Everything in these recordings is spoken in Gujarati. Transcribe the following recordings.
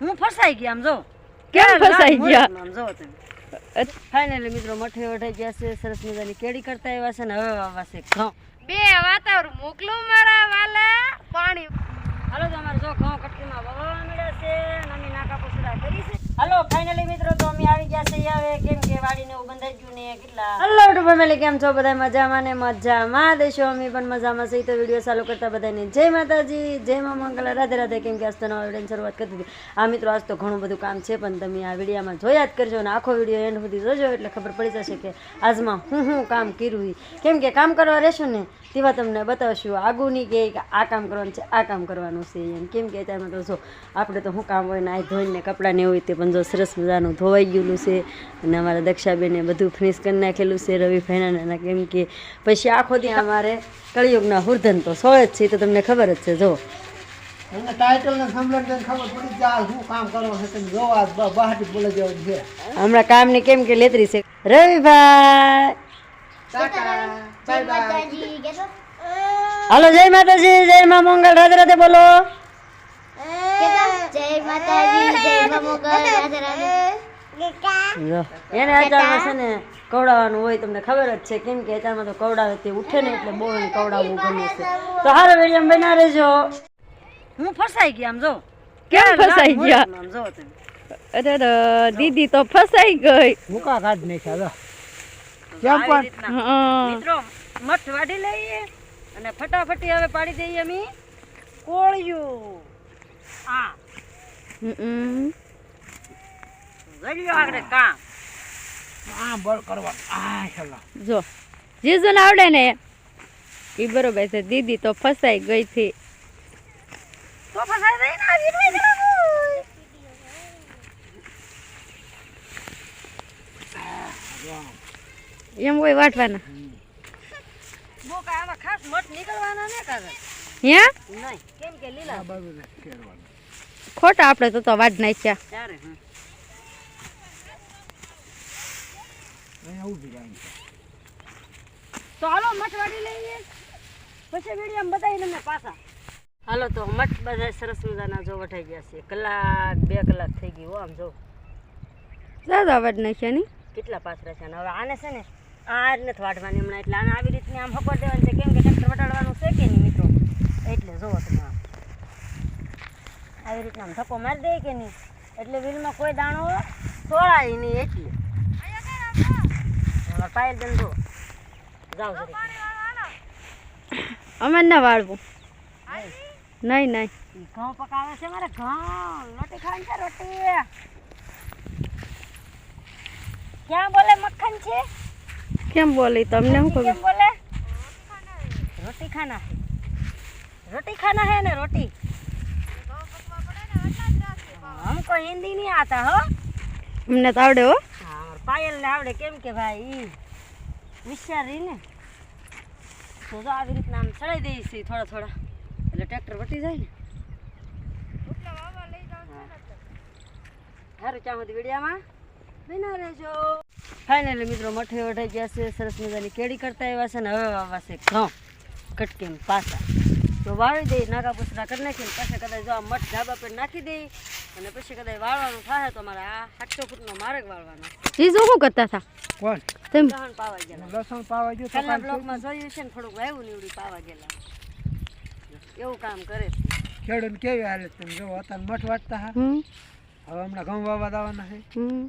હું ફસાઈ ગયા આમ જો. કેમ ફસાઈ ગયા? આમ જો તમે ફાઇનલી મિત્રો મઠે વઢાઈ ગયા છે સરસ મજાની કેડી કરતા આવ્યા છે ને હવે વાવવા છે ઘઉં. બે વાતાવરણ મોકલું મારા વાલા પાણી. હાલો તો અમારે જો ઘઉં કટકીમાં વવાવા મળ્યા છે નમી નાકા હાલો ફાઇનલી મિત્રો, તો અમે આવી ગયા છીએ હવે. કેમ કે વાડીને એવું બંધાઈ ગયું ને કેટલા. હલો ટુ ફેમિલી કેમ છો બધા? મજામાં ને મજામાં દેશો? અમે પણ મજામાં છે તો વીડિયો ચાલુ કરતા બધાને જય માતાજી, જય મા મંગલા. રાધે રાધે, કેમ કે આજ તો નવા વિડીયોની શરૂઆત કરી દીધી. આ મિત્રો, આજ તો ઘણું બધું કામ છે, પણ તમે આ વિડીયોમાં જોયા જ કરજો અને આખો વીડિયો એન્ડ સુધી જોજો, એટલે ખબર પડી જશે કે આજમાં હું હું કામ કર્યું. કેમ કે કામ કરવા રહેશું ને તેવા તમને બતાવશું. આગું નહીં કહે કે આ કામ કરવાનું છે આ કામ કરવાનું છે એમ. કેમ કે તમે તો જો આપણે તો શું કામ હોય ને આ ધોઈને કપડાં ને હોય તે પણ જો સરસ મજાનું ધોવાઈ ગયેલું છે. અને અમારા દક્ષાબેને બધું ફિનિશ કરી નાખેલું છે રવિ ભાઈના કેમ કે પછી આખો દી અમારે કળિયુગના હુર્ધન તો સોળે જ છે તો તમને ખબર જ છે જો. તમને ટાઇટલ ને ખબર પડી જાય શું કામ કરો છે તમે? જોવા બહારથી બોલે જેવું છે. હમણાં કામની કેમ કે લેતરી છે. રવિભાઈ હાલો જય માતાજી જય મા મંગલ રાધે રાધે બોલો જય માતાજી જય મા મોગલ રાધે રાધે એને અચારમાં છે ને કવડાવવાનું હોય તમને ખબર જ છે કેમ કે અચારમાં તો કવડાવે તે ઉઠે ને એટલે બહુ કવડાવવું ગમે છે. તો હારો વીડિયો બના રહેજો. હું ફસાઈ ગયા આમ જો. કેમ ફસાઈ ગયા? આમ જો અરે દીદી તો ફસાઈ ગઈ. મુકા કાઢ નાખ્યા કેમ પણ? મિત્રો મઠ વાઢી લઈએ અને ફટાફટી હવે પાડી દઈએ અમે કોળિયું. આ. હમ. આગળ કામ. આ બળ કરવા આ છેલ્લા જો જીજુને આવડે ને? એ બરોબર છે દીદી તો ફસાઈ ગઈ થી. તો ફસાઈ આવી. એમ હોય વાટવાના ખોટા આપણે તો તો વાટ નાખ્યા. તો હાલો મઠ લઈએ. પછી વીડિયો બતાવી તમને પાછા. હાલો તો મઠ બધા સરસ મજાના જો વટાઈ ગયા છે. કલાક બે કલાક થઈ ગયું આમ જો. દાદા વાડ નાખ્યા ની કેટલા પાછરા છે હવે આને છે ને આ નથી વાટવાની હમણાં. એટલે આને આવી રીતની આમ હપર દેવાની છે. કેમ કે ટ્રેક્ટર વટાડવાનું છે કે નહીં મિત્રો? એટલે જોવો તમે આમ. આવી રીતના આમ ધક્કો મારી દે કે નહીં? એટલે વીલમાં કોઈ દાણો તોળાય નહીં એટલે. પાયલ બેન જો. જાઓ અમે ના વાળવું. નહીં નહીં. ઘઉં પકાવે છે મારે ઘઉં. રોટી ખાવાની છે રોટી. ક્યાં બોલે મક્ખન છે? કેમ બોલી તમને શું કહ્યું બોલે? રોટી ખાના રોટી ખાના હે ને રોટી? હમકો હિન્દી નહીં આતા હો? અમને તો આવડે હો. પાયલ ને આવડે કેમ કે ભાઈ હોશિયારી ને. તો જો આવી રીતના આમ ચડાઈ દઈશ છીએ થોડા થોડા. એટલે ટ્રેક્ટર વટી જાય ને. સારું ચાહું વિડીયામાં બના રહેજો. ફાઇનલી મિત્રો મઠે વઢાઈ ગયા છે. સરસ મજાની કેડી કરતા આવ્યા છે ને હવે વાવવા છે ઘઉં. કટકીમ પાસા. તો વાવી દઈ નાગા પૂછડા કરી નાખીને પછી કદાચ જો આ મઠ ધાબા પર નાખી દઈ અને પછી કદાચ વાળવાનું થાય તો મારે આ સાતસો ફૂટનો માર્ગ વાળવાનો જીજુ શું કરતા હતા? કોણ? તેમ લસણ પાવા ગયા લસણ પાવા ગયો તો કાલના બ્લોકમાં જોયું છે ને થોડુંક વાવ્યું નીવડી પાવા ગયેલા. એવું કામ કરે છે. ખેડૂત કેવી હાલત તમે જો અત્યારે મઠ વાટતા હા. હવે હમણાં ઘઉં વાવવા દાવાના છે.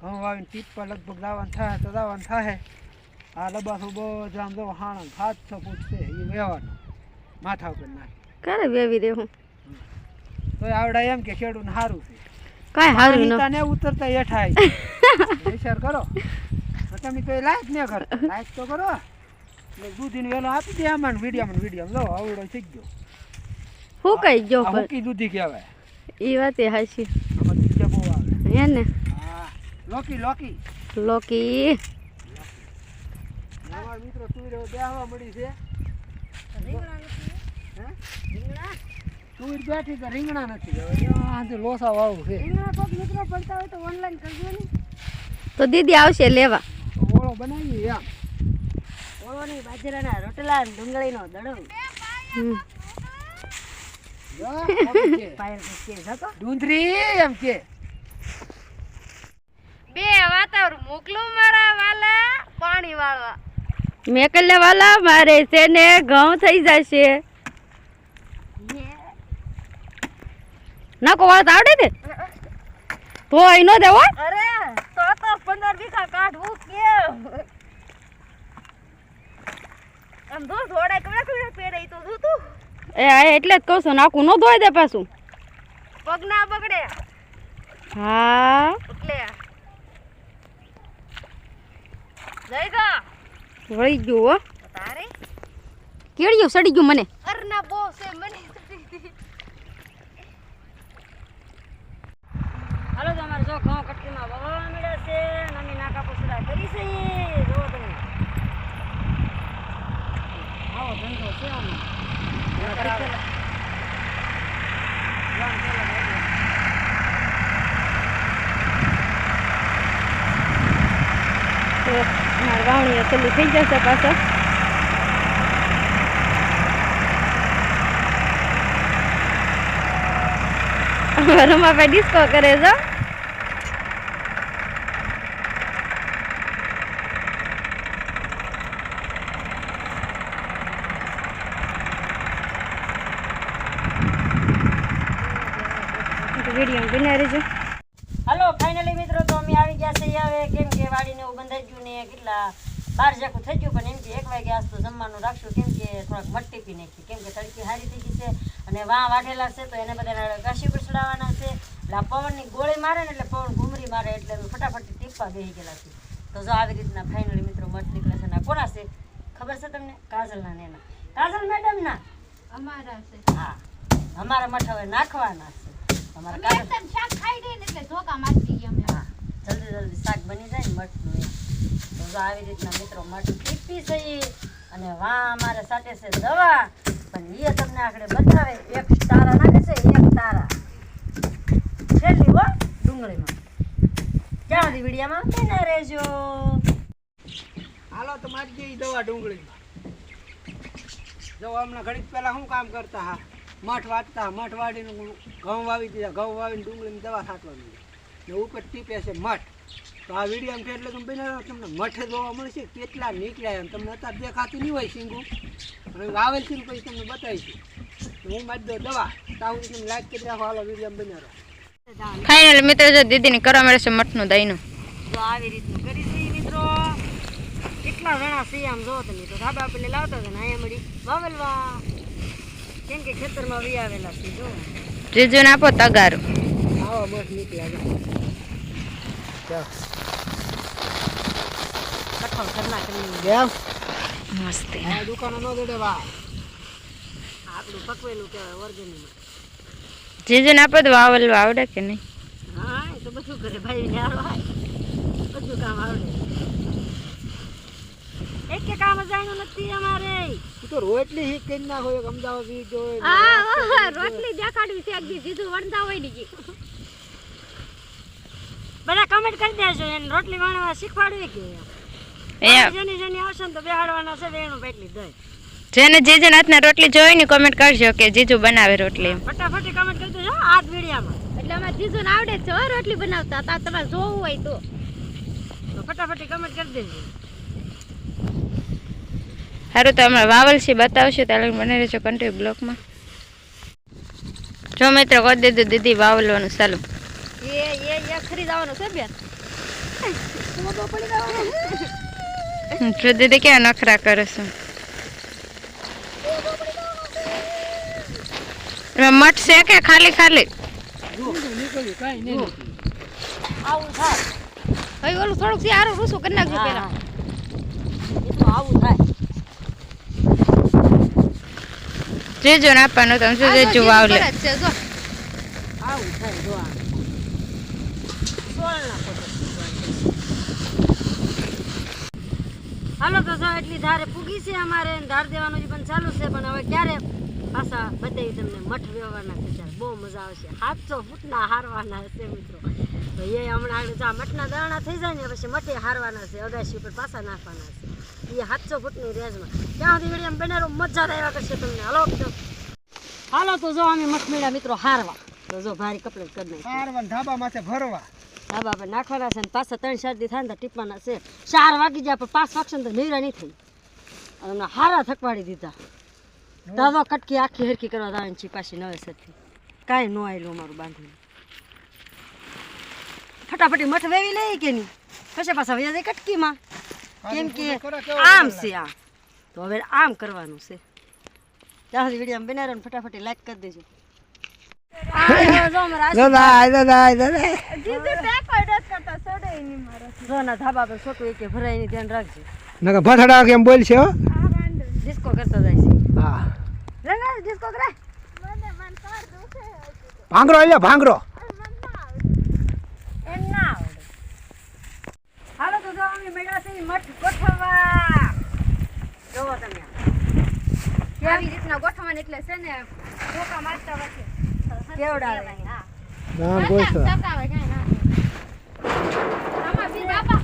ઘઉં વાવીને ટીપ પર લગભગ દાવાનું થાય તો દાવાનું થાય. આ લબાસું બહુ આમ જો હાણ સાતસો ફૂટ છે એ વેવાનું. માથા ઉપર નાખે. ક્યારે વેવી દેવું તો આવડા એમ કે ખેડૂત સારું છે. કાંઈ સારું ન તને ઉતરતા હેઠાય વિચાર કરો. તમે તો એ લાયક ન કરો લાયક તો કરો. એટલે દૂધીને વેલો આપી દે આમાં વિડીયામાં વીડિયો લો આવડો થઈ ગયો. શું કઈ ગયો હુકી દૂધી કહેવાય. એ વાત એ હાચી હા લોકી લોકી. લોકી. અમારા મિત્રો તુર બેહવા મળી છે. રીંગણા તુર બેઠી તો રીંગણા નથી. હવે આ લોસા વાવું છે. રીંગણા કોક મિત્રો પડતા હોય તો ઓનલાઈન કરજો ને. તો દીદી આવશે લેવા. ઓળો બનાવીએ ઓળો ઓળોની બાજરાના રોટલા ને ડુંગળીનો દડો. હમ. જતો વાતાવરણ મોકલું મારા વાલા પાણી વાળવા મેકલે વાલા મારે છે ને ઘઉં થઈ જશે નાકો વાત આવડે ને તો અહીં નો દેવો અરે તો તો પંદર વીઘા કાઢવું કેમ આમ દો થોડા કવડા પહેરાય તો જો તું એ આ એટલે જ કહું છું નાખું ન ધોઈ દે પાછું. પગ ના બગડે. હા. એટલે. જઈ ગા. વળી ગયું હો. તારે? કેળિયું સડી ગયું મને. અરના બો છે મને હાલો તો અમારે જો ઘઉં કટકીમાં વવા મળ્યા છે. અને અમે નાકા પસરા કરી છે. જો તમે. આવો ધંધો છે આમાં વાવણીઓ ચાલુ થઈ જશે પાછો રમાભાઈ ડિસ્કો કરે છે. વીડિયો બિના રહેજો. હાલો ફાઇનલી મિત્રો તો અમે આવી ગયા છે હવે. કેમ કે વાડીને એવું બંધાઈ ગયું ને કેટલા બાર જાકું થઈ ગયું પણ એમ કે એક વાગે આજ તો જમવાનું રાખશું. કેમ કે થોડાક મટ્ટી પી નાખી. કેમ કે તડકી હારી થઈ ગઈ છે અને વાં વાઢેલા છે તો એને બધાને કાશી પર ચડાવવાના છે. એટલે આ પવનની ગોળી મારે ને એટલે પવન ઘૂમરી મારે એટલે ફટાફટ ટીપા બેસી ગયેલા છે તો જો આવી રીતના ફાઇનલી મિત્રો મઠ નીકળે છે. ને આ કોના છે? ખબર છે તમને? કાજલના નેના. કાજલ મેડમના અમારા છે. હા. અમારા મઠ હવે નાખવાના છે. અમારા કાજલ શાક ખાઈ દે ને એટલે ધોકા મારી દઈએ અમે. જલ્દી જલ્દી શાક બની જાય ને મઠનું તો જો આવી રીતના મિત્રો મઠ ટીપી છે અને વાં અમારે સાથે છે દવા. પણ એ તમને આગળ બતાવે એક તારા નાખે છે એક તારા. છેલ્લી હો ડુંગળીમાં. ક્યાં સુધી વિડીયામાં? બને રહેજો. હાલો તો મારી દવા ડુંગળીમાં. જો હમણાં ઘડીક પહેલાં શું કામ કરતા હા? મઠ વાટતા મઠ વાડીને ઘઉં વાવી દીધા. ઘઉં વાવીને ડુંગળીની દવા છાંટવાની. ને ઉપર ટીપે છે મઠ. તો આ વીડિયો છે એટલે તમે બનાવ્યો તમને મઠે જોવા મળશે કેટલા નીકળ્યા એમ. તમને અત્યારે દેખાતું નહીં હોય સિંગું અને વાવેલ છે ને પછી તમને બતાવીશું. તો હું મારી દઉં દવા. તાવું તમને લાઈક કરી રાખો હાલો વીડિયો બનાવો. ફાઇનલ મિત્રો જો દીદીને કરવા મળે છે મઠનું દહીંનું. તો આવી રીતનું કરી દઈએ મિત્રો. કેટલા ઘણા આમ જો તમે તો ધાબા આપણને લાવતા હતા ને અહીંયા મળી. વાવલવા. કેમ કે ખેતરમાં વી આવેલા છે જો. જીજુને આપો તગાર. આવો બસ નીકળ્યા છે કઠોળ કરના. કરી ગયા મસ્ત. આ દુકાનો નો દેડે વા આપણું પકવેલું કહેવાય ઓર્ગેનિક જીજુને આપો તો વાવલ આવડે કે નહીં? હા એ તો બધું કરે ભાઈ ને આવડે. બધું કામ આવડે. એક કે કામ જાણ્યું નથી અમારે. તું રોટલી હી કરી નાખો એક અમદાવાદ વી જોઈ રોટલી દેખાડવી છે એકદી જીજુ વણતા હોયની બધા કમેન્ટ કરી દેજો એને રોટલી વણવા શીખવાડવી કે જેની જેની આવશે ને તો બેહાડવાના છે વેણું બેટલી દઈ. જેને જીજુના હાથના રોટલી જોઈ ને કોમેન્ટ કરજો કે જીજુ બનાવે રોટલી. ફટાફટ કમેન્ટ કરી દેજો આ વિડિયામાં વિડીયામાં. એટલે અમારે જીજુને આવડે છે રોટલી બનાવતા તા તમારે જોવું હોય તો. તો ફટાફટ કમેન્ટ કરી દેજો. સારું તો હમણાં વાવલ છે બતાવશું ત્યારે બને રહેજો કન્ટિન્યુ બ્લોકમાં જો મિત્રો કહી દીધું દીદી વાવલવાનું ચાલુ. એ એ એ ખરીદવાનું છે બેન. જો દીદી ક્યાં નખરા કરે છે. એમાં મઠ છે કે ખાલી ખાલી? આવું થાય. હવે ઓલું થોડુંક સારું રૂસું કરી નાખજો પેલા આવું થાય. આપવાનું જો જેજો વાવલે આવું થાય જો. તો. હાલો તો જો એટલી ધારે પૂગી છે અમારે ધાર દેવાનું પણ ચાલુ છે પણ હવે ક્યારે પાછા બતાવી તમને મઠ વ્યવહારના છે ત્યારે બહુ મજા આવશે. સાતસો ફૂટના હારવાના હશે મિત્રો. તો એ હમણાં આગળ જો મઠના દાણા થઈ જાય ને પછી મઠે હારવાના છે અગાશી ઉપર પાછા નાખવાના છે. એ સાતસો ફૂટની રેન્જમાં ત્યાં સુધી એમ બનેરો મજા આવ્યા કરશે તમને. હલો હાલો તો જો અમે મઠ મેળા મિત્રો હારવા. તો જો ભારી કપડે કરી નાખી હારવા ધાબા માથે ભરવા. ધાબા પર નાખવાના છે ને પાછા ત્રણ ચાર દી થાય ને ટીપવાના છે. ચાર વાગી જાય પણ પાંચ વાગશે ને તો નિરા નહીં થઈ અને એમને હારા થકવાડી દીધા. દાદો કટકી આખી હરકી કરવા દાવાની છે પાછી નવેસરથી કાંઈ ન આવેલું અમારું બાંધીને ફટાફટી મઠ વેવી લઈ કે નહીં? પછી પાછા વ્યાજે કટકીમાં? કેમ કે આમ છે આ. તો હવે આમ કરવાનું છે. ત્યાં સુધી વીડિયો બનાવ્યો ને ફટાફટી લાઈક કરી દેજો. ભાંગરો જો અમારા દાદા દાદા દાદા જોના ધાબા પર છોટું એકે ભરાયની ધ્યાન રાખજો નકર ભથડા કેમ બોલશે હો ડિસ્કો કરતા જાય છે હા લે લે ડિસ્કો કરે ભાંગરો એટલે ભાંગરો એમ ના આવડે હાલો તો છે મઠ ગોઠવવા. જોવો તમે. આવી રીતના ગોઠવવાની એટલે છે ને ધોકા મારતા વચ્ચે કેવડાવે? ના. આમાં બી બાપા.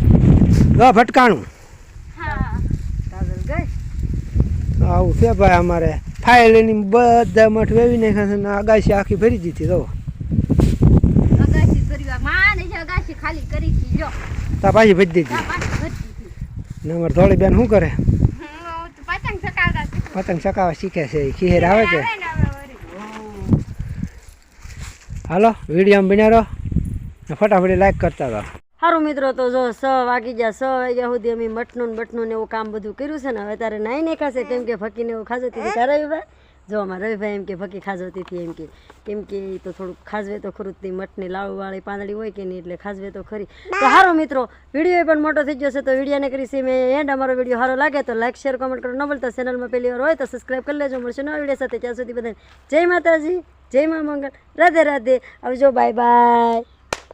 જો ભટકાણું. આવું છે ભાઈ અમારે. ફાઇલ એની બધા મઠ વેવી નાખ્યા છે ને અગાસી આખી ભરી દીધી તો અગાસી કરી માને અગાસી ખાલી કરી તા પાછી ભરી દીધી. ને અમારે ધોળી બેન શું કરે? પતંગ ચકાવવા શીખે છે ખીહેર આવે વળી. હાલો વીડિયો બન્યા રહો ને ફટાફટ લાઈક કરતા હતા સારું મિત્રો તો જો સ વાગી ગયા સ વાગ્યા સુધી અમે મટનું ને બટનું ને એવું કામ બધું કર્યું છે ને હવે તારે નાઈ નહીં ખાશે કેમ કે ફકીને એવું ખાજોતી હતી તારા રવિભાઈ જો અમારા રવિભાઈ એમ કે ભકી ખાજવતી હતી એમ કે. કેમ કે તો થોડુંક ખાજવે તો ખરું તે મઠની લાળુવાળી પાંદડી હોય કે નહીં એટલે ખાજવે તો ખરી. તો સારો મિત્રો વીડિયો પણ મોટો થઈ ગયો છે તો વિડીયોને કરી છે મેં એન્ડ અમારો વીડિયો સારો લાગે તો લાઈક શેર કોમેન્ટ કરો. ન બોલતા ચેનલમાં પહેલી વાર હોય તો સબસ્ક્રાઈબ કરી લેજો. મળશે નવા વીડિયો સાથે. ત્યાં સુધી બધાને જય માતાજી જય મા મંગળ રાધે રાધે. આવજો બાય બાય